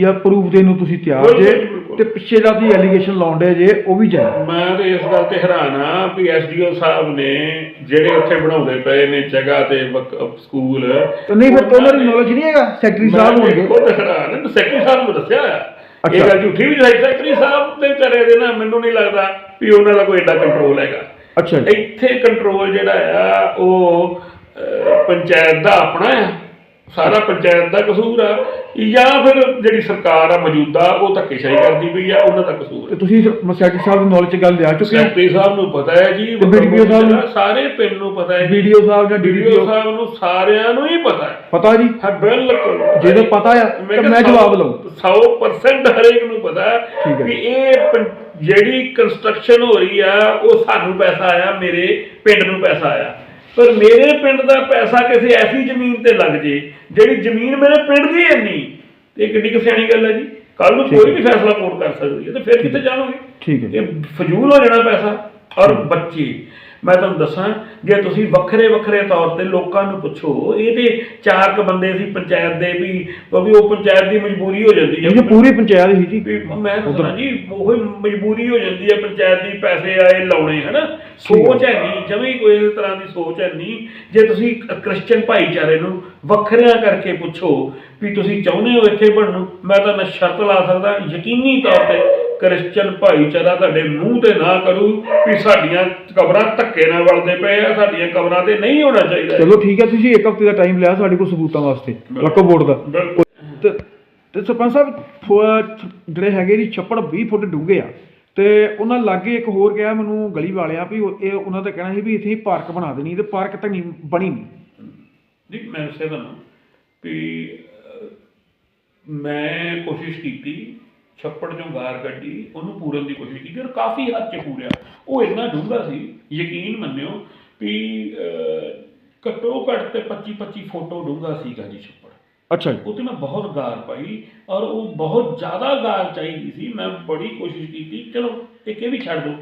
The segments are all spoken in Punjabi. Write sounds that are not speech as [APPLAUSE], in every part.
ਹੁੰਦੀ ਆ ਪ੍ਰੂਫ ਦੇਣ ਨੂੰ ਤੁਸੀਂ ਤਿਆਰ ਜੇ ਬਿਲਕੁਲ। ਤੇ ਪਿੱਛੇ ਦਾ ਤੁਸੀਂ ਐਲੀਗੇਸ਼ਨ ਲਾਉਂਦੇ ਜੇ ਉਹ ਵੀ ਜਾਏ। ਮੈਂ ਤੇ ਇਸ ਗੱਲ ਤੇ ਹੈਰਾਨ ਆ ਵੀ ਐਸਡੀਓ ਸਾਹਿਬ ਨੇ ਜਿਹੜੇ ਉੱਥੇ ਬਣਾਉਂਦੇ ਪਏ ਨੇ ਜਗ੍ਹਾ ਤੇ ਵਕ- ਸਕੂਲ ਤੇ ਨਹੀਂ ਫਿਰ ਉਹਨਾਂ ਦੀ ਨੌਲੇਜ ਨਹੀਂ ਹੈਗਾ? ਸੈਕਟਰੀ ਸਾਹਿਬ ਹੋਣਗੇ। ਖੁਦ ਹੈਰਾਨ ਹਾਂ ਸੈਕਟਰੀ ਸਾਹਿਬ ਨੂੰ ਦੱਸਿਆ ਆ। ਇਹ ਅੱਛਾ। ਗੱਲ ਝੂਠੀ ਵੀ ਨਹੀਂ ਸੈਕਟਰੀ ਸਾਹਿਬ ਦੇ ਵਿਚਾਰੇ ਦੇ ਨਾ ਮੈਨੂੰ ਨਹੀਂ ਲੱਗਦਾ ਵੀ ਉਹਨਾਂ ਦਾ ਕੋਈ ਏਡਾ ਕੰਟਰੋਲ ਹੈਗਾ। ਅੱਛਾ ਜੀ। ਇੱਥੇ ਕੰਟਰੋਲ ਜਿਹੜਾ ਆ ਉਹ ਅਹ, ਪੰਚਾਇਤ ਦਾ ਆਪਣਾ ਆ। ਸਾਰਾ ਪੰਚਾਇਤ ਦਾ ਕਸੂਰ ਆ ਜਾਂ ਫਿਰ ਜਿਹੜੀ ਸਰਕਾਰ ਆ ਮੌਜੂਦਾ ਉਹ ਧੱਕੇਸ਼ਾਹੀ ਕਰਦੀ ਪਈ ਆ ਉਹਨਾਂ ਦਾ ਕਸੂਰ ਤੇ ਤੁਸੀਂ ਸੈਕਟਰੀ ਸਾਹਿਬ ਦੀ ਨੌਲੇਜ ਗੱਲ ਲਿਆ ਚੁੱਕੇ ਹੋ? ਸੈਕਟਰੀ ਸਾਹਿਬ ਨੂੰ ਪਤਾ ਹੈ ਜੀ BDO ਸਾਹਿਬ ਨੂੰ? ਸਾਰੇ ਪਿੰਡ ਨੂੰ ਪਤਾ ਹੈ ਵੀਡੀਓ ਸਾਹਿਬ ਜਾਂ ਵੀਡੀਓ ਸਾਹਿਬ ਨੂੰ ਸਾਰਿਆਂ ਨੂੰ ਹੀ ਪਤਾ ਹੈ। ਪਤਾ ਜੀ? ਹਾਂ ਬਿਲਕੁਲ। ਜਦੋਂ ਪਤਾ ਆ ਤਾਂ ਮੈਂ ਜਵਾਬ ਲਵਾਂ 100% ਹਰੇਕ ਨੂੰ ਪਤਾ। ਕਿ ਇਹ ਜਿਹੜੀ ਕੰਸਟਰਕਸ਼ਨ ਹੋ ਰਹੀ ਆ ਉਹ ਸਾਨੂੰ ਪੈਸਾ ਆਇਆ ਮੇਰੇ ਪਿੰਡ ਨੂੰ ਪੈਸਾ ਆਇਆ। ਪਰ ਮੇਰੇ ਪਿੰਡ ਦਾ ਪੈਸਾ ਕਿਸੇ ਐਸੀ ਜ਼ਮੀਨ ਤੇ ਲੱਗ ਜੇ ਜਿਹੜੀ ਜ਼ਮੀਨ ਮੇਰੇ ਪਿੰਡ ਦੀ ਹੈ ਨਹੀਂ ਤੇ ਕਿੱਡੀ ਕੁ ਸਿਆਣੀ ਗੱਲ ਹੈ ਜੀ। ਕੱਲ ਨੂੰ ਕੋਈ ਵੀ ਫੈਸਲਾ ਕੋਰਟ ਕਰ ਸਕਦੀ ਹੈ ਤੇ ਫਿਰ ਕਿੱਥੇ ਜਾਵਾਂਗੇ ਠੀਕ ਹੈ। ਇਹ ਫਜ਼ੂਲ ਹੋ ਜਾਣਾ ਪੈਸਾ ਔਰ ਬੱਚੇ। ਮੈਂ ਤੁਹਾਨੂੰ ਦੱਸਾਂ ਜੇ ਤੁਸੀਂ ਵੱਖਰੇ ਵੱਖਰੇ ਤੌਰ ਤੇ ਲੋਕਾਂ ਨੂੰ ਪੁੱਛੋ ਇਹ ਤੇ ਚਾਰ ਕ ਬੰਦੇ ਸੀ ਪੰਚਾਇਤ ਦੇ ਵੀ ਕਿਉਂਕਿ ਉਹ ਪੰਚਾਇਤ ਦੀ ਮਜਬੂਰੀ ਹੋ ਜਾਂਦੀ ਹੈ। ਪੂਰੀ ਪੰਚਾਇਤ ਹੀ ਜੀ। ਮੈਂ ਦੱਸਣਾ ਜੀ ਉਹ ਮਜਬੂਰੀ ਹੋ ਜਾਂਦੀ ਹੈ ਪੰਚਾਇਤ ਦੀ ਪੈਸੇ ਆਏ ਲਾਉਣੇ ਹਨਾ? ਸੋਚ ਹੈ ਨਹੀਂ ਜਮੇ ਕੋਈ ਇਸ ਤਰ੍ਹਾਂ ਦੀ ਸੋਚ ਹੈ ਨਹੀਂ। ਜੇ ਤੁਸੀਂ ਕ੍ਰਿਸਚੀਅਨ ਭਾਈਚਾਰੇ ਨੂੰ ਵੱਖਰਿਆਂ ਕਰਕੇ ਪੁੱਛੋ ਵੀ ਤੁਸੀਂ ਚਾਹੁੰਦੇ ਹੋ ਇੱਥੇ ਬਣਨ ਮੈਂ ਤਾਂ ਨਾ ਸ਼ਰਤ ਲਾ ਸਕਦਾ ਯਕੀਨੀ ਤੌਰ ਤੇ ਕ੍ਰਿਸਚੀਅਨ ਭਾਈਚਾਰਾ ਤੁਹਾਡੇ ਮੂੰਹ ਤੇ ਨਾ ਕਰੂ ਵੀ ਸਾਡੀਆਂ ਕਬਰਾਂ ਧੱਕੇ ਨਾਲ ਵਲਦੇ ਪਏ ਆ ਸਾਡੀਆਂ ਕਬਰਾਂ ਤੇ ਨਹੀਂ ਹੋਣਾ ਚਾਹੀਦਾ। ਚਲੋ ਠੀਕ ਹੈ ਤੁਸੀਂ ਇੱਕ ਹਫ਼ਤੇ ਦਾ ਟਾਈਮ ਲਿਆ ਸਾਡੇ ਕੋਲ ਸਬੂਤਾਂ ਵਾਸਤੇ ਲੱਕੋ ਬੋਰਡ ਦਾ। ਤੇ ਤੇ ਸਰਪੰਚ ਸਾਹਿਬ ਫ- ਜਿਹੜੇ ਹੈਗੇ ਜੀ ਛੱਪੜ 20 ਫੁੱਟ ਡੂੰਘੇ ਆ। ਤੇ ਉਹਨਾਂ ਲਾਗੇ ਇੱਕ ਹੋਰ ਕਿਹਾ ਮੈਨੂੰ ਗਲੀ ਵਾਲਿਆਂ ਵੀ ਉਹ- ਇਹ ਉਹਨਾਂ ਦਾ ਕਹਿਣਾ ਸੀ ਵੀ ਇੱਥੇ ਪਾਰਕ ਬਣਾ ਦੇਣੀ ਤੇ ਪਾਰਕ ਤਾਂ ਨਹੀਂ ਬਣੀ ਨਹੀਂ। ਜੀ ਮੈਂ ਤੁਹਾਨੂੰ ਵੀ ਅਹ, ਮੈਂ ਕੋਸ਼ਿਸ਼ ਕੀਤੀ ਛੱਪੜ ਚੋਂ ਗਾਰ ਕੱਢੀ ਉਹਨੂੰ ਪੂਰਨ ਦੀ ਕੋਸ਼ਿਸ਼ ਕੀਤੀ ਔਰ ਕਾਫੀ ਹੱਦ 'ਚ ਪੂਰਿਆ। ਉਹ ਇੰਨਾ ਡੂੰਘਾ ਸੀ ਯਕੀਨ ਮੰਨਿਓ ਵੀ ਅਹ, ਘੱਟੋ ਘੱਟ ਤੇ 25 25 ਫੋਟੋ ਡੂੰਘਾ ਸੀਗਾ ਜੀ ਛੱਪੜ। ਅੱਛਾ ਜੀ। ਉੱਥੇ ਮੈਂ ਬਹੁਤ ਗਾਰ ਪਾਈ ਔਰ ਉਹ ਬਹੁਤ ਜ਼ਿਆਦਾ ਗਾਰ ਚਾਹੀਦੀ ਸੀ। ਮੈਂ ਬੜੀ ਕੋਸ਼ਿਸ਼ ਕੀਤੀ ਚਲੋ ਇੱਕ ਇਹ ਵੀ ਛੱਡ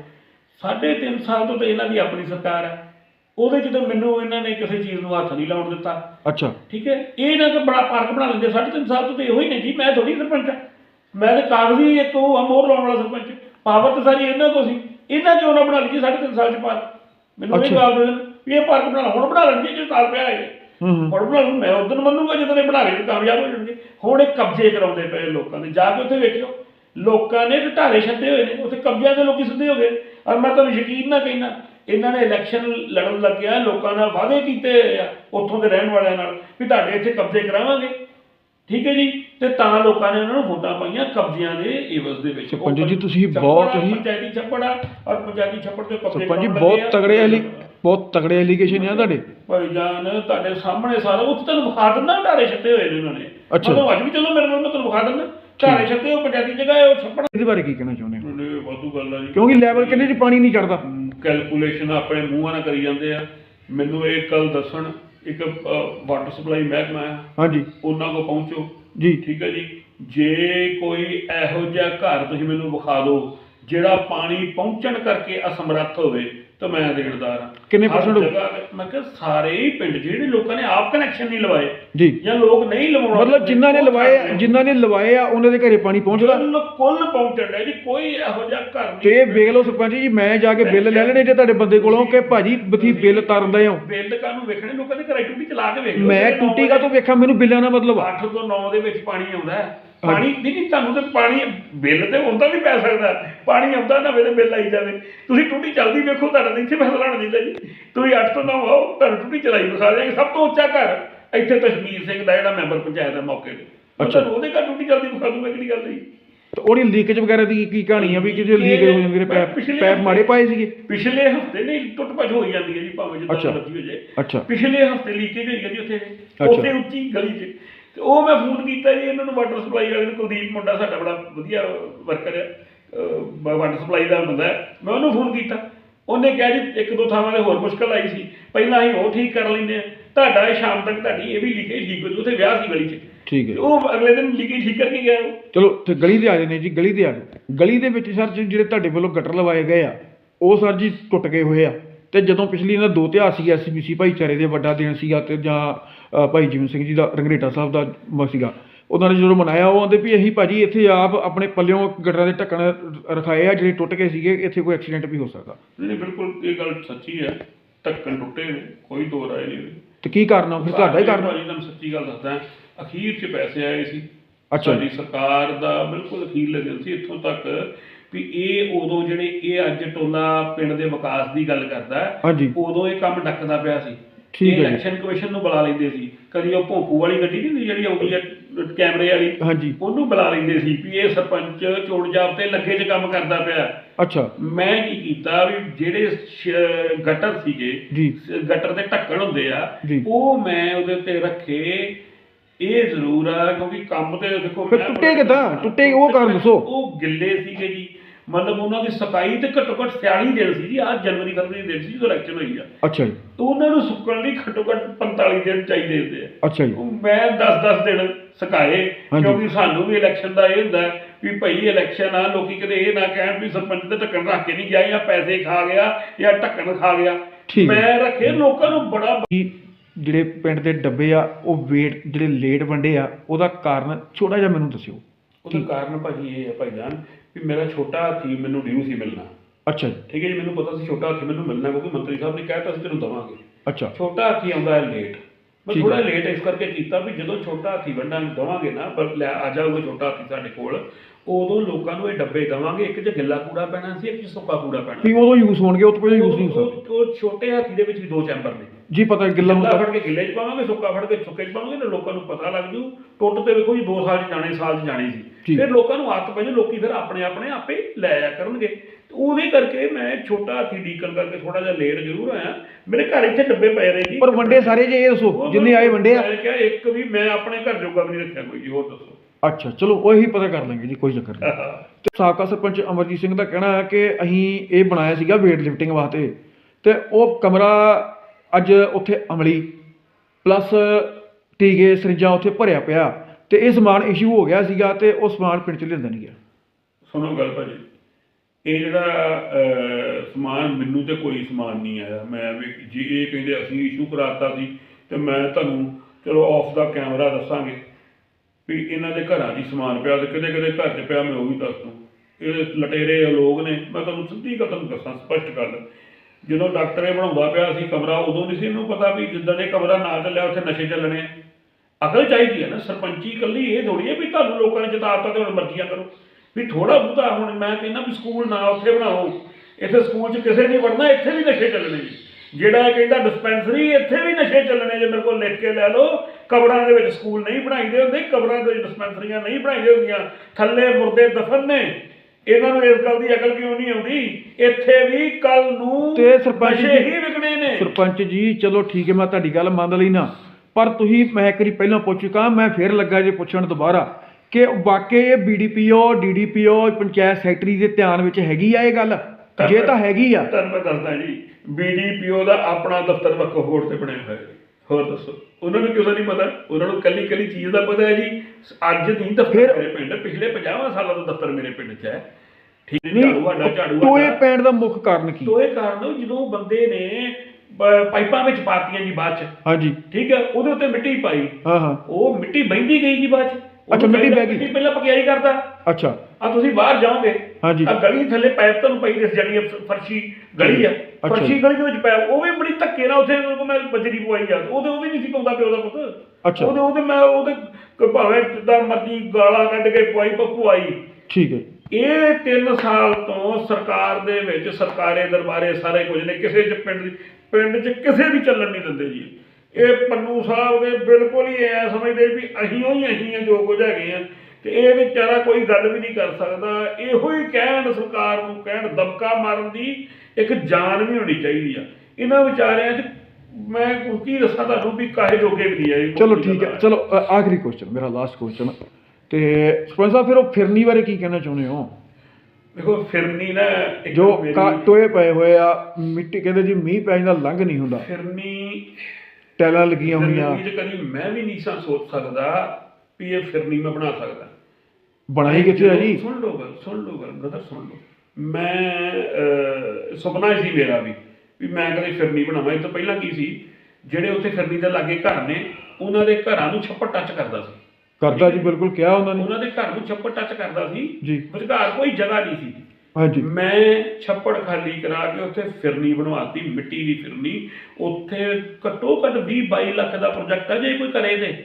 ਸਾਢੇ ਤਿੰਨ ਸਾਲ ਤੋਂ ਤਾਂ ਇਹਨਾਂ ਦੀ ਆਪਣੀ ਸਰਕਾਰ ਹੈ। ਉਹਦੇ ਤਾਂ ਮੈਨੂੰ ਇਹਨਾਂ ਨੇ ਕਿਸੇ ਚੀਜ਼ ਨੂੰ ਹੱਥ ਨਹੀਂ ਲਾਉਣ ਦਿੱਤਾ। ਅੱਛਾ। ਠੀਕ ਹੈ? ਇਹ ਨਾ ਕਿ ਬੜਾ ਪਾਰਕ ਬਣਾ ਲੈਂਦੇ ਸਾਢੇ ਤਿੰਨ ਸਾਲ ਤੋਂ ਤੇ ਇਹੋ ਹੀ ਨੇ ਜੀ ਮੈਂ ਥੋੜੀ ਸਰਪੰਚ ਹਾਂ। ਮੈਂ ਤੇ ਕਾਗਜ਼ੀ ਇੱਕ ਉਹ ਆ ਮੋਹਰ ਲਾਉਣ ਵਾਲਾ ਸਰਪੰਚ। ਪਾਵਰ ਤਾਂ ਸਾਰੀ ਇਹਨਾਂ ਕੋਲ ਸੀ। ਇਹਨਾਂ ਕਿਉਂ ਨਾ ਬਣਾ ਸਾਢੇ ਤਿੰਨ ਸਾਲ ਚ ਪਾਰਕ। ਮੈਨੂੰ ਇਹ। ਜਵਾਬ ਦੇ ਦੇਣ ਵੀ ਇਹ ਪਾਰਕ ਬਣਾ ਹੁਣ ਬਣਾ ਲੈਣਗੇ ਜੇ ਸਾਲ ਪਿਆ ਹੈ ਹੁਣ ਬਣਾ ਲੂ। ਮੈਂ ਉਦੋਂ ਮੰਨੂਗਾ ਜਦੋਂ ਇਹ ਬਣਾ ਕੇ ਕਾਮਯਾਬ ਹੋ ਜਾਣਗੇ। ਹੁਣ ਇਹ ਕਬਜ਼ੇ ਕਰਾਉਂਦੇ ਪਏ ਲੋਕਾਂ ਦੇ। ਜਾ ਕੇ ਉੱਥੇ ਵੇਖਿਓ ਲੋਕਾਂ ਨੇ ਢਾਰੇ ਛੱਡੇ ਹੋਏ ਨੇ। ਉੱਥੇ ਕਬਜ਼ਿਆਂ ਦੇ ਲੋਕੀ ਸਿੱਧੇ ਹੋ ਗਏ। ਔਰ ਮੈਂ ਤੁਹਾਨੂੰ ਯਕੀਨ ਨਾ ਕਹਿਣਾ ਇਹਨਾਂ ਨੇ ਇਲੈਕਸ਼ਨ ਲੜਨ ਲੱਗਿਆ ਲੋਕਾਂ ਨਾਲ ਵਾਅਦੇ ਕੀਤੇ ਆ ਉੱਥੋਂ ਦੇ ਰਹਿਣ ਵਾਲਿਆਂ ਨਾਲ ਵੀ ਤੁਹਾਡੇ ਇੱਥੇ ਕਬਜ਼ੇ ਕਰਾਵਾਂਗੇ। ਠੀਕ ਹੈ ਜੀ? ਤੇ ਤਾਂ ਲੋਕਾਂ ਨੇ ਉਹਨਾਂ ਨੂੰ ਵੋਟਾਂ ਪਾਈਆਂ ਕਬਜ਼ਿਆਂ ਦੇ ਇਵਜ਼ ਦੇ ਵਿੱਚ। ਸਰਪੰਚ ਜੀ, ਤੁਸੀਂ ਬਹੁਤ ਹੀ- ਪੰਚਾਇਤੀ ਛੱਪੜ ਔਰ ਪੰਚਾਇਤੀ ਛੱਪੜ ਤੇ ਕਬਜ਼ੇ ਸਰਪੰਚ ਜੀ ਬਹੁਤ। ਤਗੜੇ ਐਲੀ ਬਹੁਤ ਤਗੜੇ ਐਲੀਗੇਸ਼ਨ ਆ ਤੁਹਾਡੇ। ਭਾਈ ਜਾਨ ਤੁਹਾਡੇ ਸਾਹਮਣੇ ਸਾਰਾ ਉਹ ਤੁਹਾਨੂੰ ਵਿਖਾ ਦਿੰਦਾ ਢਾਰੇ ਛੱਤੇ ਹੋਏ ਨੇ ਉਹਨਾਂ ਨੇ। ਅੱਛਾ। ਮਤਲਬ ਅੱਜ ਵੀ ਚਲੋ ਮੇਰੇ ਨਾਲ ਮੈਂ ਤੁਹਾਨੂੰ ਵਿਖਾ ਦਿੰਦਾ। ਢਾਰੇ ਛੱਤੇ ਉਹ ਪੰਚਾਇਤੀ ਜਗ੍ਹਾ ਹੈ ਉਹ ਛੱਪੜ। ਇਹਦੇ ਬਾਰੇ ਕੀ ਕਹਿਣਾ ਚਾਹੁੰਦੇ ਹੋ? ਉਹਨੇ ਵਾਧੂ ਗੱਲ ਆ ਜੀ। ਕਿਉਂਕਿ ਲੈਵਲ ਕਿੰਨੇ ਚ ਪਾਣੀ ਨਹੀਂ ਚੜਦਾ ਕੈਲਕੂਲੇਸ਼ਨ ਆਪਣੇ ਮੂੰਹਾਂ ਨਾਲ ਕਰੀ ਜਾਂਦੇ ਆ। ਮੈਨੂੰ ਇਹ ਕੱਲ ਦੱਸਣ ਇੱਕ ਵਾਟਰ ਸਪਲਾਈ ਮਹਿਕਮਾ ਹੈ। ਹਾਂਜੀ। ਉਹਨਾਂ ਕੋ ਪਹੁੰਚੋ। ਜੀ। ਠੀਕ ਹੈ ਜੀ। ਜੇ ਕੋਈ ਇਹੋ ਜਿਹਾ ਘਰ ਤੁਸੀਂ ਮੈਨੂੰ ਵਿਖਾ ਦਿਓ ਜਿਹੜਾ ਪਾਣੀ ਪਹੁੰਚਣ ਕਰਕੇ ਅਸਮਰੱਥ ਹੋਵੇ ਤਾਂ ਮੈਂ ਦੇਣਦਾਰ ਹਾਂ। ਕਿੰਨੇ ਹਰ percent ਹੋ- ਜਗ੍ਹਾ ਤੇ- ਮੈਂ ਕਿਹਾ ਸਾਰੇ ਹੀ ਪਿੰਡ ਜਿਹੜੇ ਲੋਕਾਂ ਨੇ ਆਪ ਕਨੈਕਸ਼ਨ ਨਹੀਂ ਲਵਾਏ ਜੀ। ਜਾਂ ਲੋਕ ਨਹੀਂ ਲਵਾਉਣਾ ਮਤਲਬ ਜਿਨ੍ਹਾਂ ਨੇ ਉਹ ਲਵਾਏ ਕਰਦੇ। ਜਿਨ੍ਹਾਂ ਨੇ ਲਵਾਏ ਆ ਉਹਨਾਂ ਦੇ ਘਰੇ ਪਾਣੀ ਪਹੁੰਚਦਾ ਬਿਲਕੁਲ ਪਹੁੰਚਣ ਡਿਆ ਜੀ ਕੋਈ ਇਹੋ ਜਿਹਾ ਘਰ ਨਹੀਂ। ਤੇ ਇਹ ਵੇਖ ਲਓ ਸਰਪੰਚ ਜੀ ਮੈਂ ਜਾ ਕੇ ਬਿੱਲ ਲੈ ਲੈਣੇ ਜੇ ਤੁਹਾਡੇ ਬੰਦੇ ਕੋਲੋਂ ਕਿ ਭਾਜੀ ਬਥੀ ਬਿੱਲ ਤਰਨਦੇ ਹੋ? ਬਿੱਲ ਕਾਨੂੰ ਵੇਖਣੇ? ਲੋਕਾਂ ਦੇ ਘਰੇ ਟੁੱਟੀ ਚਲਾ ਕੇ ਵੇਖ ਲਓ। ਮੈਂ ਜਿਹੜੇ ਨੌ ਟੁੱਟੀ ਕਾ ਤੋਂ ਵੇਖਾਂ? ਮੈਨੂੰ ਬਿੱਲਾਂ ਦਾ ਮਤਲਬ ਆ। 8 ਤੋਂ 9 ਦੇ ਵਿੱਚ ਪਾਣੀ ਆਉਂਦਾ ਹੈ। ਪਾਣੀ ਨਹੀਂ ਨਹੀਂ ਤੁਹਾਨੂੰ ਤੇ ਪਾਣੀ ਬਿੱਲ ਤੇ ਹੁੰਦਾ ਵੀ ਪੈ ਸਕਦਾ। ਹੈ। ਪਾਣੀ ਆਉਂਦਾ ਨਾ ਵੇਲੇ ਬਿੱਲ ਆਈ ਜਾਵੇ। ਤੁਸੀਂ ਟੁੱਟੀ ਚੱਲਦੀ ਵੇਖੋ ਤੁਹਾਡਾ ਤਾਂ ਇੱਥੇ ਫੈਸਲਾ ਹੋਣਾ ਚਾਹੀਦਾ ਜੀ। ਤੁਸੀਂ 8 ਤੋਂ 9 ਆਓ ਤੁਹਾਨੂੰ ਟੁੱਟੀ ਚਲਾਈ ਵਿਖਾ ਦਿਆਂਗੇ। ਸਭ ਤੋਂ ਉੱਚਾ ਘਰ ਇੱਥੇ ਤਸ਼ਮੀਰ ਸਿੰਘ ਦਾ ਜਿਹੜਾ ਮੈਂਬਰ ਪੰਚਾਇਤ ਹੈ ਮੌਕੇ ਤੇ। ਅੱਛਾ। ਉਹਦੇ ਘਰ ਟੁੱਟੀ ਚੱਲਦੀ ਵਿਖਾ ਦੂੰਗਾ ਕਿਹੜੀ ਗੱਲ ਨਹੀਂ ਤੇ ਉਹਦੀ ਲੀਕੇਜ ਵਗੈਰਾ ਦੀ ਕੀ ਕਹਾਣੀ ਆ ਵੀ ਕਿਤੇ ਲੀਕ ਹੋ ਜਾਂਦੀ ਨੇ ਪੈਪ ਪੈਪ ਮਾੜੇ ਪਾਏ ਸੀਗੇ? ਪਿਛਲੇ ਹਫ਼ਤੇ ਨਹੀਂ ਟੁੱਟ ਭੱਜ ਹੋਈ ਜਾਂਦੀ ਹੈ ਜੀ ਭਾਵੇਂ ਜਿੱਦਾਂ। ਮਰਜ਼ੀ ਹੋ ਜਾਏ। ਅੱਛਾ। ਪਿਛਲੇ ਹਫ਼ਤੇ ਲੀਕੇਜ ਹੋਈ ਹੈ ਜੀ ਉੱਥੇ। ਉੱਥੇ ਉੱਚੀ ਗਲੀ 'ਚ। ਤੇ ਉਹ ਮੈਂ ਫੋਨ ਕੀਤਾ ਜੀ ਇਹਨਾਂ ਨੂੰ ਵਾਟਰ ਸਪਲਾਈ ਵਾਲੇ ਨੂੰ ਕੁਲਦੀਪ ਮੁੰਡਾ ਸਾਡਾ ਬੜਾ ਵਧੀਆ ਵਰਕਰ ਹੈ ਵਾਟਰ ਸਪਲਾਈ ਦਾ ਬੰਦਾ ਮੈਂ ਉਹਨੂੰ ਫੋਨ ਕੀਤਾ। ਉਹਨੇ ਕਿਹਾ ਜੀ ਇੱਕ ਦੋ ਥਾਵਾਂ ਤੇ ਹੋਰ ਮੁਸ਼ਕਲ ਆਈ ਸੀ ਪਹਿਲਾਂ ਅਸੀਂ ਉਹ ਠੀਕ ਕਰ ਲੈਂਦੇ ਆ ਤੁਹਾਡਾ ਇਹ ਸ਼ਾਮ ਤੱਕ ਤੁਹਾਡੀ ਇਹ ਵੀ ਲੀਕੇਜ ਠੀਕ ਹੋ ਜੂ ਉੱਥੇ ਵਿਆਹ ਸੀ ਗਲੀ 'ਚ। ਠੀਕ ਹੈ। ਉਹ ਅਗਲੇ ਦਿਨ ਲੀਕੇਜ ਠੀਕ ਕਰਕੇ ਗਿਆ ਚਲੋ ਤੇ ਗਲੀ ਦੇ ਆ ਜਾਂਦੇ ਜੀ ਗਲੀ ਦੇ ਆ ਗਲੀ ਦੇ ਵਿੱਚ ਸਰ ਜੀ ਜਿਹੜੇ ਤੁਹਾਡੇ ਵੱਲੋਂ ਗਟਰ ਲਵਾਏ ਗਏ ਆ ਉਹ ਸਰ ਜੀ ਟੁੱਟ ਗਏ ਹੋਏ ਆ। ਤੇ ਜਦੋਂ ਪਿਛਲੀ ਇਹਨਾਂ ਦੋ ਤਿਉਹਾਰ ਸੀ ਐਸਬੀਸੀ ਭਾਈਚਾਰੇ ਦੇ ਵੱਡਾ ਦਿਨ ਸੀਗਾ ਤੇ ਜਾਂ ਭਾਈ ਜੀਵਨ ਸਿੰਘ ਜੀ ਦਾ ਰੰਗਰੇਟਾ ਸਾਹਿਬ ਦਾ ਸੀਗਾ ਉਹਨਾਂ ਨੇ ਜਦੋਂ ਮਨਾਇਆ ਉਹ ਆਂਦੇ ਵੀ ਅਸੀਂ ਭਾਜੀ ਇੱਥੇ ਆਪ ਆਪਣੇ ਪੱਲਿਓਂ ਗਟਰਾਂ ਦੇ ਢੱਕਣ ਰਖਾਏ ਆ ਜਿਹੜੇ ਟੁੱਟ ਗਏ ਸੀਗੇ ਇੱਥੇ ਕੋਈ ਐਕਸੀਡੈਂਟ ਵੀ ਹੋ ਸਕਦਾ। ਨਹੀਂ ਬਿਲਕੁਲ ਇਹ ਗੱਲ ਸੱਚੀ ਹੈ ਢੱਕਣ ਟੁੱਟੇ ਨੇ ਕੋਈ ਦੋ ਰਾਏ ਨਹੀਂ ਤੇ ਕੀ ਕਰਨਾ ਫਿਰ ਤੁਹਾਡਾ ਹੀ ਕਰਨਾ ਭਾਜੀ ਤੁਹਾਨੂੰ ਸੱਚੀ ਗੱਲ ਦੱਸਦਾ ਅਖੀਰ 'ਚ ਪੈਸੇ ਆਏ ਸੀ। ਅੱਛਾ ਜੀ। ਸਰਕਾਰ ਦਾ ਬਿਲਕੁਲ ਅਖੀਰਲੇ ਦਿਨ ਸੀ ਇੱਥੋਂ ਤੱਕ ਵੀ ਇਹ ਉਦੋਂ ਜਿਹੜੇ ਇਹ ਅੱਜ ਟੋਲਾ ਪਿੰਡ ਦੇ ਵਿਕਾਸ ਦੀ ਗੱਲ ਕਰਦਾ ਉਦੋਂ ਇਹ ਕੰਮ ਡੱਕਦਾ ਪਿਆ ਸੀ। ਠੀਕ ਹੈ। ਇਲੈਕਸ਼ਨ ਕਮਿਸ਼ਨ ਨੂੰ ਬੁਲਾ ਲੈਂਦੇ ਸੀ। ਕਦੀ ਉਹ ਭੋਪੂ ਵਾਲੀ ਗੱਡੀ ਨਹੀਂ ਜਿਹੜੀ ਆਉਂਦੀ ਹੈ ਕੈਮਰੇ ਵਾਲੀ? ਹਾਂਜੀ। ਉਹਨੂੰ ਬੁਲਾ ਲੈਂਦੇ ਸੀ ਵੀ ਇਹ ਸਰਪੰਚ ਚੋਣ ਜਾਬਤੇ ਲੱਗੇ 'ਚ ਕੰਮ ਕਰਦਾ ਪਿਆ। ਅੱਛਾ। ਮੈਂ ਕੀ ਕੀਤਾ ਵੀ ਜਿਹੜੇ ਗਟਰ ਸੀਗੇ ਗਟਰ ਦੇ ਢੱਕਣ ਹੁੰਦੇ ਆ। ਉਹ ਮੈਂ ਉਹਦੇ ਉੱਤੇ ਰੱਖੇ। ਇਹ ਜ਼ਰੂਰ ਆ ਕਿਉਂਕਿ ਕੰਮ ਤੇ ਦੇਖੋ ਫਿਰ ਟੁੱਟੇ ਕਿੱਦਾਂ? ਟੁੱਟੇ ਉਹ ਕਾਰਨ ਦੱਸੋ। ਉਹ ਗਿੱਲੇ ਸੀਗੇ ਜੀ। ਮਤਲਬ ਉਹਨਾਂ ਦੀ ਸਫ਼ਾਈ ਤੇ ਘੱਟੋ ਘੱਟ 46 ਦਿਨ ਸੀ ਜੀ ਅੱਜ ਜਨਵਰੀ ਫਰਵਰੀ ਦੇ ਦਿਨ ਸੀ ਜਦੋਂ ਇਲੈਕਸ਼ਨ ਹੋਈ ਆ। ਅੱਛਾ ਜੀ। ਤੇ ਉਹਨਾਂ ਨੂੰ ਸੁੱਕਣ ਲਈ ਘੱਟੋ ਘੱਟ 45 ਦਿਨ ਚਾਹੀਦੇ ਹੁੰਦੇ ਆ। ਅੱਛਾ ਜੀ। ਉਹ ਮੈਂ 10-10 ਦਿਨ ਸੁਕਾਏ। ਕਿਉਂਕਿ ਸਾਨੂੰ ਵੀ ਇਲੈਕਸ਼ਨ ਦਾ ਇਹ ਹੁੰਦਾ ਵੀ ਭਈ ਇਲੈਕਸ਼ਨ ਆ ਲੋਕੀ ਕਦੇ ਇਹ ਨਾ ਕਹਿਣ ਵੀ ਸਰਪੰਚ ਦੇ ਢੱਕਣ ਰੱਖ ਕੇ ਨਹੀਂ ਗਿਆ ਜਾਂ ਪੈਸੇ ਖਾ ਗਿਆ ਜਾਂ ਢੱਕਣ ਖਾ ਗਿਆ। ਮੈਂ ਰੱਖੇ ਲੋਕਾਂ ਨੂੰ ਬੜਾ ਜਿਹੜੇ ਪਿੰਡ ਦੇ ਡੱਬੇ ਆ ਉਹ ਵੇਟ ਜਿਹੜੇ ਲੇਟ ਵੰਡੇ ਆ ਉਹਦਾ ਕਾਰਨ ਛੋਟਾ ਜਿਹਾ ਮੈਨੂੰ ਦੱਸਿਓ। ਉਹਦਾ ਕਾਰਨ ਭਾਜੀ ਇਹ ਹੈ ਭਾਈਜਾਨ ਵੀ ਮੇਰਾ ਛੋਟਾ ਹਾਥੀ ਮੈਨੂੰ ਡਿਊ ਸੀ ਮਿਲਣਾ। ਅੱਛਾ ਜੀ। ਠੀਕ ਹੈ ਜੀ ਮੈਨੂੰ ਪਤਾ ਸੀ ਛੋਟਾ ਹਾਥੀ ਮੈਨੂੰ ਮਿਲਣਾ ਕਿਉਂਕਿ ਮੰਤਰੀ ਸਾਹਿਬ ਨੇ ਕਹਿਤਾ ਸੀ ਤੈਨੂੰ ਦਵਾਂਗੇ। ਅੱਛਾ। ਛੋਟਾ ਹਾਥੀ ਆਉਂਦਾ ਹੈ ਲੇਟ ਮੈਂ ਠੀਕ ਥੋੜਾ। ਲੇਟ ਇਸ ਕਰਕੇ ਕੀਤਾ ਵੀ ਜਦੋਂ ਛੋਟਾ ਹਾਥੀ ਵੰਡਾਂ ਦਵਾਂਗੇ ਨਾ ਪਰ ਲੈ ਆ ਜਾਊਗਾ ਛੋਟਾ ਹਾਥੀ ਸਾਡੇ ਕੋਲ ਉਦੋਂ ਲੋਕਾਂ ਨੂੰ ਇਹ ਡੱਬੇ ਦਵਾਂਗੇ ਇੱਕ 'ਚ ਗਿੱਲਾ ਕੂੜਾ ਪੈਣਾ ਸੀ ਇੱਕ 'ਚ ਸੁੱਕਾ ਕੂੜਾ ਪੈਣਾ ਵੀ ਉਦੋਂ ਯੂਜ਼ ਹੋਣਗੇ ਉਹ ਤੋਂ ਪਹਿਲਾਂ ਯੂਜ਼ ਨਹੀਂ ਹੋ ਸਕਦੇ ਉਹ ਛੋਟੇ ਹਾਥੀ ਦੇ ਵਿੱਚ ਵੀ ਦੋ ਚੈਂਬਰ ਨੇ। ਜੀ ਪਤਾ ਗਿੱਲਾ ਗਿੱਲਾ ਫੜ ਕੇ ਗਿੱਲੇ 'ਚ ਪਾਵਾਂਗੇ ਸੁੱਕਾ ਫੜ ਕੇ ਸੁੱਕੇ 'ਚ ਪਾਵਾਂਗੇ ਨਾ ਲੋਕਾਂ ਨੂੰ ਪਤਾ ਲੱਗ ਜੂ। ਟੁੱਟ ਤੇ ਵੇਖੋ ਜੀ 2 ਸਾਲ 'ਚ ਜਾਣੇ ਸਾਲ 'ਚ ਜਾਣੇ ਸੀ। ਠੀਕ। ਫਿਰ ਲੋਕਾਂ ਨੂੰ ਆਦਤ ਪੈ ਜੂ ਲੋਕੀ ਫਿਰ ਆਪਣੇ ਆਪਣੇ ਆਪੇ ਲੈ ਆਇਆ ਕਰਨਗੇ। ਤੇ ਉਹਦੇ ਕਰਕੇ ਮੈਂ ਛੋਟਾ ਹਾਥੀ ਡੀਕਲ ਕਰਕੇ ਥੋੜਾ ਜਿਹਾ ਲੇਟ ਜ਼ਰੂਰ ਆਇਆ। ਮੇਰੇ ਘਰ ਇੱਥੇ ਡੱਬੇ ਪਏ ਰਹੇ ਜੀ। ਪਰ ਵੰਡੇ ਸਾਰੇ ਜੇ ਇਹ ਦੱਸੋ ਜਿੰਨੇ ਆਏ ਵੰਡੇ ਆ? ਮੈਂ ਕਿਹਾ ਇੱਕ ਵੀ ਮੈਂ ਆਪਣੇ ਘਰ ਜੋਗਾ ਵੀ ਨਹੀਂ ਰੱਖਿਆ ਕੋਈ ਜੀ ਹੋਰ ਦੱਸੋ। ਅੱਛਾ ਚਲੋ ਉਹੀ ਪਤਾ ਕਰ ਲਾਂਗੇ ਜੀ ਕੋਈ ਚੱਕਰ ਨਹੀਂ। [LAUGHS] ਤੇ ਸਾਬਕਾ ਸਰਪੰਚ ਅਮਰਜੀਤ ਸਿੰਘ ਦਾ ਕਹਿਣਾ ਹੈ ਕਿ ਅਸੀਂ ਇਹ ਬਣਾਇਆ ਸੀਗਾ weight lifting ਵਾਸਤੇ। ਤੇ ਉਹ ਕਮਰਾ ਅੱਜ ਉੱਥੇ ਅਮਲੀ ਪਲੱਸ ਟੀਕੇ ਸਰਿੰਜਾਂ ਉੱਥੇ ਭਰਿਆ ਪਿਆ ਤੇ ਇਹ ਸਮਾਨ ਇਸ਼ੂ ਹੋ ਗਿਆ ਸੀਗਾ ਤੇ ਉਹ ਸਮਾਨ ਪਿੰਡ ਚ ਲਿਆਂਦਾ ਨਹੀਂ ਗਿਆ। ਸੁਣੋ ਗੱਲ ਭਾਜੀ, ਇਹ ਜਿਹੜਾ ਸਮਾਨ ਮੈਨੂੰ ਤੇ ਕੋਈ ਸਮਾਨ ਨਹੀਂ ਆਇਆ। ਮੈਂ ਵੀ ਜੀ ਇਹ ਕਹਿੰਦੇ ਅਸੀਂ ਇਸ਼ੂ ਕਰਾਤਾ ਸੀ ਤੇ ਮੈਂ ਤੁਹਾਨੂੰ ਚਲੋ ਆਫ ਦਾ ਕੈਮਰਾ ਦੱਸਾਂਗੇ ਵੀ ਇਹਨਾਂ ਦੇ ਘਰਾਂ 'ਚ ਹੀ ਸਮਾਨ ਪਿਆ ਤੇ ਕਿਤੇ ਕਿਤੇ ਘਰ 'ਚ ਪਿਆ, ਮੈਂ ਉਹ ਵੀ ਦੱਸ ਦੂੰ। ਇਹ ਲਟੇਰੇ ਲੋਕ ਨੇ, ਮੈਂ ਤੁਹਾਨੂੰ ਸਿੱਧੀ ਗੱਲ ਦੱਸਾਂ, ਸਪਸ਼ਟ ਗੱਲ। ਜਦੋਂ ਡਾਕਟਰ ਇਹ ਬਣਾਉਂਦਾ ਪਿਆ ਸੀ ਕਮਰਾ, ਉਦੋਂ ਨਹੀਂ ਸੀ ਇਹਨੂੰ ਪਤਾ ਵੀ ਜਿੱਦਾਂ ਇਹ ਕਮਰਾ ਨਾ ਚੱਲਿਆ, ਉੱਥੇ ਨਸ਼ੇ ਚੱਲਣੇ ਆ। ਅਕਲ ਚਾਹੀਦੀ ਹੈ ਨਾ, ਸਰਪੰਚੀ ਇਕੱਲੀ ਇਹ ਥੋੜੀ ਹੈ ਵੀ ਤੁਹਾਨੂੰ ਲੋਕਾਂ ਨੇ ਜਿਤਾਤਾ ਤੇ ਹੁਣ ਮਰਜ਼ੀਆਂ ਕਰੋ। ਵੀ ਥੋੜਾ ਬਹੁਤਾ ਹੁਣ ਮੈਂ ਕਹਿੰਦਾ ਵੀ ਸਕੂਲ ਨਾ, ਉੱਥੇ ਬਣਾਓ। ਇੱਥੇ ਸਕੂਲ 'ਚ ਕਿਸੇ ਨੇ ਵੜਨਾ, ਇੱਥੇ ਵੀ ਨਸ਼ੇ ਚੱਲਣੇ ਜੀ ਜਿਹੜਾ ਇਹ ਕਹਿੰਦਾ ਡਿਸਪੈਂਸਰੀ ਇੱਥੇ ਵੀ ਨਸ਼ੇ ਚੱਲਣੇ ਜੇ ਮੇਰੇ ਕੋਲ ਲਿਖ ਕੇ ਲੈ ਲਓ। ਕਬਰਾਂ ਦੇ ਵਿੱਚ ਸਕੂਲ ਨਹੀਂ ਬਣਾਈਦੇ ਹੁੰਦੇ, ਕਬਰਾਂ ਦੇ ਵਿੱਚ ਡਿਸਪੈਂਸਰੀਆਂ ਨਹੀਂ ਬਣਾਈਦੇ ਹੁੰਦੀਆਂ। ਥੱਲੇ ਮੁਰਦੇ ਦਫਨ ਨੇ। ਇਹਨਾਂ ਨੂੰ ਇਸ ਗੱਲ ਦੀ ਅਕਲ ਕਿਉਂ ਨਹੀਂ ਆਉਂਦੀ? ਇੱਥੇ ਵੀ ਕੱਲ ਨੂੰ ਤੇ ਸਰਪੰਚ ਨਸ਼ੇ ਜੀ- ਹੀ ਵਿਕਣੇ ਨੇ। ਸਰਪੰਚ ਜੀ ਚਲੋ ਠੀਕ ਹੈ ਮੈਂ ਤੁਹਾਡੀ ਗੱਲ ਮੰਨ ਲਈ ਨਾ। ਪਰ ਤੁਸੀਂ ਮੈਂ ਇੱਕ ਵਾਰੀ ਪਹਿਲਾਂ ਪੁੱਛ ਚੁੱਕਾ ਮੈਂ ਫੇਰ ਲੱਗਾ ਜੇ ਪੁੱਛਣ ਦੁਬਾਰਾ ਕਿ ਵਾਕਈ ਇਹ ਬੀਡੀਪੀਓ ਡੀਡੀਪੀਓ ਪੰਚਾਇਤ ਸੈਕਟਰੀ ਦੇ ਧਿਆਨ ਵਿੱਚ ਹੈਗੀ ਆ ਇਹ ਗੱਲ? ਜੇ ਤਾਂ ਹੈਗੀ ਆ। ਤੁਹਾਨੂੰ ਮੈਂ ਦੱਸਦਾ ਜੀ ਬੀਡੀਪੀਓ ਦਾ ਆਪਣਾ ਦਫ਼ਤਰ ਵਕਫ ਬੋਰਡ ਤੇ ਬਣਿਆ ਹੋਇਆ ਹੈ ਹੋਰ ਦੱਸੋ ਉਹਨਾਂ ਨੂੰ ਕਿਉਂ ਨਹੀਂ ਪਤਾ? ਉਹਨਾਂ ਨੂੰ ਕੱਲੀ ਕੱਲੀ ਚੀਜ਼ ਦਾ ਪਤਾ ਹੈ ਜੀ। ਅੱਜ ਨਹੀਂ ਫਿਰ- ਮੇਰੇ ਪਿੰਡ ਪਿਛਲੇ 50 ਸਾਲਾਂ ਦਾ ਦਫ਼ਤਰ ਮੇਰੇ ਪਿੰਡ 'ਚ ਹੈ। ਠੀਕ ਝਾੜੂ ਸਾਡਾ ਝਾੜੂ ਟੋਏ। ਪੈਣ ਦਾ ਮੁੱਖ ਕਾਰਨ ਕੀ? ਟੋਏ ਕਾਰਨ ਜਦੋਂ ਬੰਦੇ ਨੇ ਪ- ਪਾਈਪਾਂ ਵਿੱਚ ਪਾਤੀਆਂ ਜੀ ਬਾਅਦ 'ਚ। ਹਾਂਜੀ। ਠੀਕ ਹੈ ਉਹਦੇ ਉੱਤੇ ਮਿੱਟੀ ਪਾਈ। ਹਾਂ ਹਾਂ। ਉਹ ਮਿੱਟੀ ਬਹਿੰਦੀ ਗਈ ਜੀ ਬਾਅਦ 'ਚ। ਅੱਛਾ, ਮਿੱਟੀ ਬਹਿ ਗਈ। ਮਿੱਟੀ ਪਹਿਲਾਂ ਪਕਿਆਈ ਕਰਦਾ। ਅੱਛਾ। ਆ ਤੁਸੀਂ ਬਾਹਰ ਜਾਓਗੇ ਹਾਂਜੀ। ਆ ਗਲੀ ਥੱਲੇ ਪਾਈਪ ਤੁਹਾਨੂੰ ਪਈ ਦਿਸ ਜਾਣੀ ਹੈ ਫ- ਫਰਸ਼ੀ ਗਲੀ ਆ। ਅੱਛਾ। ਫਰਸ਼ੀ ਗਲੀ ਦੇ ਵਿੱਚ ਪਾਈਪ ਉਹ ਵੀ ਬੜੀ ਧੱਕੇ ਨਾਲ ਉੱਥੇ ਉਹ ਮੈਂ ਬਜਰੀ ਪਵਾਈ ਜਾ ਉਹਦੇ ਉਹ ਵੀ ਨਹੀਂ ਸੀ ਪਾਉਂਦਾ ਪਿਓ ਦਾ ਪੁੱਤ। ਅੱਛਾ। ਉਹਦੇ ਉਹਦੇ ਮੈਂ ਉਹਦੇ ਕ- ਭਾਵੇਂ ਜਿੱਦਾਂ ਮਰਜ਼ੀ ਗਾਲਾਂ ਕੱਢ ਕੇ ਪਵਾਈ ਪਵਾਈ ਠੀਕ ਹੈ। ਇਹ 3 ਸਾਲ ਤੋਂ ਸਰਕਾਰ ਦੇ ਵਿੱਚ ਸਰਕਾਰੇ ਦਰਬਾਰੇ ਸਾਰੇ ਕੁਝ ਨੇ ਕਿਸੇ ਚ ਪਿੰਡ ਦੀ ਪਿੰਡ 'ਚ ਕਿਸੇ ਵੀ ਚੱਲਣ ਨਹੀਂ ਦਿੰਦੇ ਜੀ। ਇਹ ਪੰਨੂ ਸਾਹਿਬ ਦੇ ਬਿਲਕੁਲ ਹੀ ਐ ਸਮਝਦੇ ਵੀ ਅਸੀਂ ਹੀ ਅਸੀਂ ਆ ਜੋ ਕੁਝ ਹੈਗੇ ਆ ਤੇ ਇਹ ਵਿਚਾਰਾ ਕੋਈ ਗੱਲ ਵੀ ਨਹੀਂ ਕਰ ਸਕਦਾ। ਇਹੋ ਹੀ ਕਹਿਣ ਸਰਕਾਰ ਨੂੰ ਕਹਿਣ ਦਬਕਾ ਮਾਰਨ ਦੀ ਇੱਕ ਜਾਨ ਵੀ ਹੋਣੀ ਚਾਹੀਦੀ ਆ। ਇਹਨਾਂ ਵਿਚਾਰਿਆਂ 'ਚ ਮੈਂ ਕੀ ਦੱਸਾਂ ਤੁਹਾਨੂੰ ਵੀ ਕਾਹੇ ਜੋਗੇ ਵੀ ਨਹੀਂ ਆਏ। ਚਲੋ ਠੀਕ ਹੈ। ਚਲੋ ਅ, ਆਖਰੀ ਕੁਐਸਚਨ ਮੇਰਾ ਲਾਸਟ ਕੁਐਸਚਨ ਤੇ ਸਰਪੰਚ ਸਾਹਿਬ ਫਿਰ ਉਹ ਫਿਰਨੀ ਬਾਰੇ ਕੀ ਕਹਿਣਾ ਚਾਹੁੰਦੇ ਹੋ? ਦੇਖੋ ਫਿਰਨੀ ਨਾ ਇੱਕ ਜੋ ਮੇਰੀ- ਕਾ- ਟੋਏ ਪਏ ਹੋਏ ਆ ਮਿੱਟੀ ਕਹਿੰਦੇ ਜੀ ਮੀਂਹ ਪੈ ਜਾਂਦਾ ਲੰਘ ਨਹੀਂ ਹੁੰਦਾ। ਫਿਰਨੀ ਟੈਲਾਂ ਲੱਗੀਆਂ ਹੋਈਆਂ। ਜ਼ਿੰਦਗੀ 'ਚ ਕਦੀ ਮੈਂ ਵੀ ਨਹੀਂ ਸਾਂ ਸੋਚ ਸਕਦਾ ਵੀ ਇਹ ਫਿਰਨੀ ਮੈਂ ਬਣਾ ਸਕਦਾ। ਬਣਾਈ ਕਿੱਥੇ ਆ ਜੀ? ਸੁਣ ਲਓ ਗੱਲ ਸੁਣ ਲਓ ਗੱਲ ਬ੍ਰਦਰ ਸੁਣ ਲਓ। ਮੈਂ ਅਹ, ਸੁਪਨਾ ਹੀ ਸੀ ਮੇਰਾ ਵੀ ਵੀ ਮੈਂ ਕਦੇ ਫਿਰਨੀ ਬਣਾਵਾਂ। ਇਹ ਤੋਂ ਪਹਿਲਾਂ ਕੀ ਸੀ ਜਿਹੜੇ ਉੱਥੇ ਫਿਰਨੀ ਦੇ ਲਾਗੇ ਘਰ ਨੇ ਉਹਨਾਂ ਦੇ ਘਰਾਂ ਨੂੰ ਛੱਪੜ ਟੱਚ ਕਰਦਾ ਸੀ। ਕਰਦਾ ਜੀ ਬਿਲਕੁਲ ਕਿਹਾ ਉਹਨਾਂ ਨੇ। ਉਹਨਾਂ ਦੇ ਘਰ ਨੂੰ ਛੱਪੜ ਟੱਚ ਕਰਦਾ ਸੀ। ਜੀ। ਵਿਚਕਾਰ ਕੋਈ ਜਗ੍ਹਾ ਨਹੀਂ ਸੀ। ਹਾਂਜੀ। ਮੈਂ ਛੱਪੜ ਖਾਲੀ ਕਰਾ ਕੇ ਉੱਥੇ ਫਿਰਨੀ ਬਣਵਾਤੀ ਮਿੱਟੀ ਦੀ ਫਿਰਨੀ। ਉੱਥੇ ਘੱਟੋ ਘੱਟ 20 22 ਲੱਖ ਦਾ ਪ੍ਰੋਜੈਕਟ ਹੈ ਜੇ ਕੋਈ ਕਰੇ ਤੇ।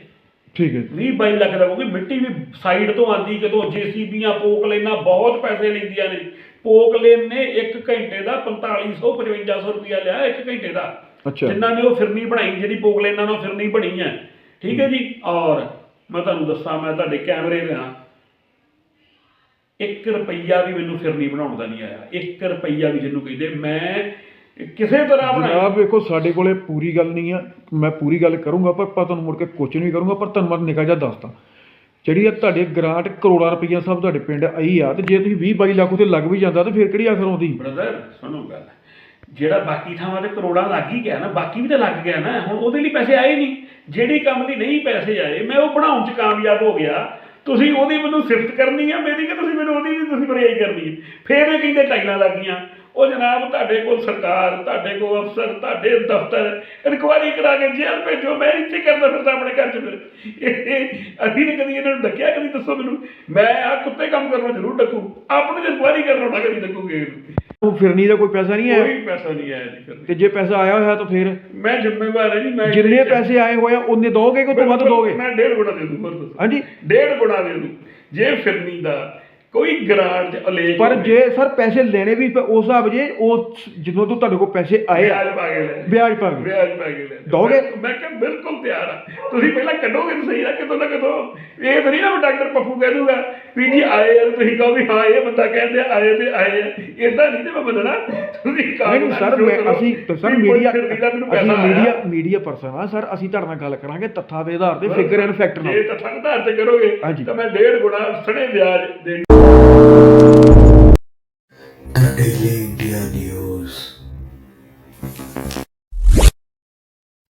ਠੀਕ ਹੈ ਜੀ। 20 22 ਲੱਖ ਦਾ ਕਿਉਂਕਿ ਮਿੱਟੀ ਵੀ ਸਾਈਡ ਤੋਂ ਆਂਦੀ ਕਿਤੋਂ ਜੀਸੀਬੀਆਂ ਪੋਕਲੇਨਾਂ ਬਹੁਤ ਪੈਸੇ ਲੈਂਦੀਆਂ ਨੇ। ਪੋਕਲੇਨ ਨੇ 1 ਘੰਟੇ ਦਾ 4500 5500 ਰੁਪਇਆ ਲਿਆ 1 ਘੰਟੇ ਦਾ। ਅੱਛਾ। ਜਿਨ੍ਹਾਂ ਨੇ ਉਹ ਫਿਰਨੀ ਬਣਾਈ ਜਿਹੜੀ ਪੋਕਲੇਨਾਂ ਨਾਲ ਫਿਰਨੀ ਬਣੀ ਹੈ। ਠੀਕ ਹੈ ਜੀ? ਔਰ ਮੈਂ ਤੁਹਾਨੂੰ ਦੱਸਾਂ ਮੈਂ ਤੁਹਾਡੇ ਕੈਮਰੇ ਲਿਆ 1 ਰੁਪਈਆ ਵੀ ਮੈਨੂੰ ਫਿਰਨੀ ਬਣਾਉਣ ਦਾ ਨਹੀਂ ਆਇਆ। 1 ਰੁਪਈਆ ਵੀ ਜਿਹਨੂੰ ਕਹਿੰਦੇ ਮੈਂ ਕਿਸੇ ਤਰ੍ਹਾਂ ਬਣਾਈ ਜਨਾਬ ਵੇਖੋ ਸਾਡੇ ਕੋਲੇ ਪੂਰੀ ਗੱਲ ਨਹੀਂ ਆ। ਮੈਂ ਪੂਰੀ ਗੱਲ ਕਰੂੰਗਾ ਪਰ ਆਪਾਂ ਤੁਹਾਨੂੰ ਮੁੜ ਕੇ ਕੁਐਸਚਨ ਵੀ ਕਰੂੰਗਾ ਪਰ ਤੁਹਾਨੂੰ ਮੈਂ ਨਿਕਾ ਜਿਹਾ ਦੱਸਦਾ। ਜਿਹੜੀ ਆ ਤੁਹਾਡੇ ਗ੍ਰਾਂਟ ਕਰੋੜਾਂ ਰੁਪਈਆ ਸਭ ਤੁਹਾਡੇ ਪਿੰਡ ਆਈ ਆ ਤੇ ਜੇ ਤੁਸੀਂ 20 22 ਲੱਖ ਉਤੇ ਲੱਗ ਵੀ ਜਾਂਦਾ ਤੇ ਫਿਰ ਕਿਹੜੀ ਆਖਰ ਆਉਂਦੀ? ਬ੍ਰਦਰ ਸੁਣੋ ਗੱਲ। ਜਿਹੜਾ ਬਾਕੀ ਥਾਵਾਂ ਤੇ ਕਰੋੜਾਂ ਲੱਗ ਹੀ ਗਿਆ ਨਾ, ਬਾਕੀ ਵੀ ਤਾਂ ਲੱਗ ਗਿਆ ਨਾ, ਹੁਣ ਉਹਦੇ ਲਈ ਪੈਸੇ ਆਏ ਨਹੀਂ। ਜਿਹੜੇ ਕੰਮ ਲਈ ਨਹੀਂ ਪੈਸੇ ਆਏ, ਮੈਂ ਉਹ ਬਣਾਉਣ 'ਚ ਕਾਮਯਾਬ ਹੋ ਗਿਆ। ਤੁਸੀਂ ਉਹਦੀ ਮੈਨੂੰ ਸਿਫਤ ਕਰਨੀ ਆ, ਮੇਰੀ ਕਿ ਤੁਸੀਂ ਮੈਨੂੰ ਉਹਦੀ ਵੀ ਤੁਸੀਂ ਬਰਿਆਈ ਕਰਨੀ ਹੈ ਫੇਰ ਇਹ ਕਹਿੰਦੇ ਟਾਈਲਾਂ ਲੱਗ ਗਈਆਂ ਉਹ ਜਨਾਬ, ਤੁਹਾਡੇ ਕੋਲ ਸਰਕਾਰ, ਤੁਹਾਡੇ ਕੋਲ ਅਫਸਰ, ਤੁਹਾਡੇ ਦਫ਼ਤਰ ਇਨਕੁਆਇਰੀ ਕਰਾ ਕੇ ਜੇਲ੍ਹ ਭੇਜੋ, ਮੈਂ ਇੱਥੇ ਕਰਦਾ ਫਿਰਦਾ ਆਪਣੇ ਘਰ 'ਚ ਫਿਰ। ਇਹ ਅਸੀਂ ਨੇ ਕਦੀ ਇਹਨਾਂ ਨੂੰ ਡੱਕਿਆ, ਕਦੀ ਦੱਸੋ ਮੈਨੂੰ। ਮੈਂ ਆ ਕੁੱਤੇ ਕੰਮ ਕਰਨਾ ਜ਼ਰੂਰ ਡੱਕੂ। ਆਪਣੇ ਇਨਕੁਆਇਰੀ ਕਰਨਾ ਨਾ ਕਦੀ ਡੱਕੂਗੇ। ਉਹ ਫਿਰਨੀ ਦਾ ਕੋਈ ਪੈਸਾ ਨਹੀਂ ਆਇਆ ਕੋਈ ਪੈਸਾ ਨਹੀਂ ਆਇਆ ਜੀ ਫਿਰ ਤੇ ਜੇ ਪੈਸਾ ਆਇਆ ਹੋਇਆ ਤਾਂ ਫਿਰ ਮੈਂ ਜ਼ਿੰਮੇਵਾਰ ਹਾਂ ਜੀ ਮੈਂ ਜਿੰਨੇ ਪੈਸੇ ਆਏ ਹੋਏ ਆ ਉਹਨੇ ਦੋਗੇ ਕਿ ਉਹ ਤੋਂ ਵੱਧ ਦੋਗੇ ਮੈਂ ਡੇਢ ਗੁਣਾ ਦੇ ਦੂੰ ਦੱਸੋ। ਹਾਂਜੀ। ਡੇਢ ਗੁਣਾ ਦੇ ਦੂੰ। ਜੇ ਫਿਰਨੀ ਦਾ ਕੋਈ ਗ੍ਰਾਂਟ ਅਲੇਖ ਪਰ ਜੇ ਸਰ ਪੈਸੇ ਲੈਣੇ ਵੀ ਉਸ ਹਿਸਾਬ ਜੇ ਉਹ ਜਦੋਂ ਤੋਂ ਤੁਹਾਡੇ ਕੋਲ ਪੈਸੇ ਆਏ ਵਿਆਜ ਪਾ ਕੇ ਲੈ ਵਿਆਜ ਪਾ ਕੇ। ਵਿਆਜ ਪਾ ਕੇ ਲੈ ਦੋਗੇ? ਮੈਂ- ਕਿਹਾ ਬਿਲਕੁਲ ਤਿਆਰ ਆ। ਤੁਸੀਂ ਪਹਿਲਾਂ ਕੱਢੋਗੇ ਤਾਂ ਸਹੀ ਨਾ ਕਿਤੋਂ ਨਾ ਕਿਤੋਂ। ਇਹ ਤਾਂ ਨਹੀਂ ਨਾ ਡਾਕਟਰ ਪੱਪੂ ਕਹਿ ਦੂਗਾ ਵੀ ਜੀ ਆਏ ਆ ਤੁਸੀਂ ਕਹੋ ਵੀ ਹਾਂ ਇਹ ਬੰਦਾ ਕਹਿੰਦੇ ਆਏ ਤੇ ਆਏ ਆ। ਇਦਾਂ ਨਹੀਂ ਤੇ ਮੈਂ ਮੰਨਣਾ ਤੁਸੀਂ ਨਹੀਂ ਸਰ ਮੈਂ ਅਸੀਂ ਸਰ ਮੀਡੀਆ ਦਾ ਅਸੀਂ। ਮੀਡੀਆ ਮੀਡੀਆ ਪਰਸਨ ਆ ਸਰ ਅਸੀਂ ਤੁਹਾਡੇ ਨਾਲ ਗੱਲ ਕਰਾਂਗੇ ਤੱਥਾਂ ਦੇ ਆਧਾਰ ਤੇ ਫਿਗਰ ਐਂਡ ਫੈਕਟ ਨਾਲ ਜੇ ਤੱਥਾਂ ਦੇ ਆਧਾਰ ਤੇ ਕਰੋਗੇ। ਤਾਂ ਮੈਂ ਡੇਢ ਗੁਣਾ ਸਣੇ ਵਿਆਜ ਦੇ The Daily India News.